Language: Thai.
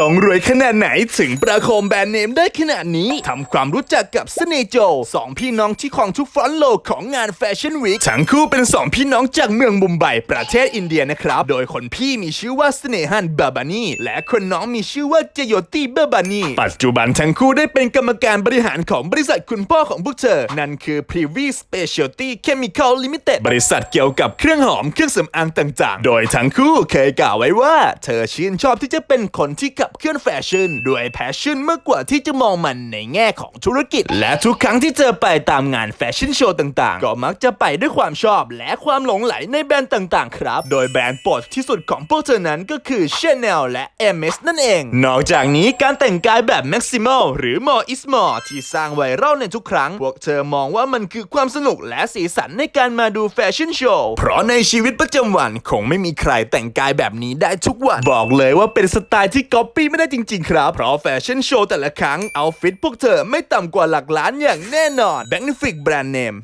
ต้องรวยขนาดไหนถึงประโคมแบรนด์เนมได้ขนาดนี้ทำความรู้จักกับเสนโจสองพี่น้องที่ของทุกฟรอนต์โลกของงานแฟชั่นวีคทั้งคู่เป็นสองพี่น้องจากเมืองมุมไบประเทศอินเดียนะครับ โดยคนพี่มีชื่อว่าเสนหันบาบานีและคนน้องมีชื่อว่าเจโยตีบาบานีปัจจุบันทั้งคู่ได้เป็นกรรมการบริหารของบริษัทคุณพ่อของพวกเธอ นั่นคือ Privi Specialty Chemical Limited บริษัทเกี่ยวกับเครื่องหอมเครื่องสำอางต่างๆ โดยทั้งคู่เคยกล่าวไว้ว่า เธอชื่นชอบที่จะเป็นคนที่ขับเคลื่อนแฟชั่นด้วยแพชชั่นมากกว่าที่จะมองมันในแง่ของธุรกิจ และทุกครั้งที่เจอไปตามงานแฟชั่นโชว์ต่างๆ ก็มักจะไปด้วยความชอบและความหลงไหลในแบรนด์ต่างๆ ครับ โดยแบรนด์โปรดที่สุดของพวกเธอนั้นก็คือ Chanel และ MS นั่นเอง นอกจากนี้การแต่งกายแบบ Maximal หรือ More is More ที่สร้างไวรัลในทุกครั้ง พวกเธอมองว่ามันคือความสนุกและสีสันในการมาดูแฟชั่นโชว์ เพราะในชีวิตประจำวันคงไม่มีใครแต่งกายแบบนี้ได้ทุกวัน บอกเลยว่าเป็นสไตล์ที่ก๊อปปี้ไม่ได้จริง ๆ ครับ เพราะแฟชั่นโชว์แต่ละครั้งเอาฟิตพวกเธอไม่ต่ำกว่าหลักล้านอย่างแน่นอน b a g n i f i c Brand Name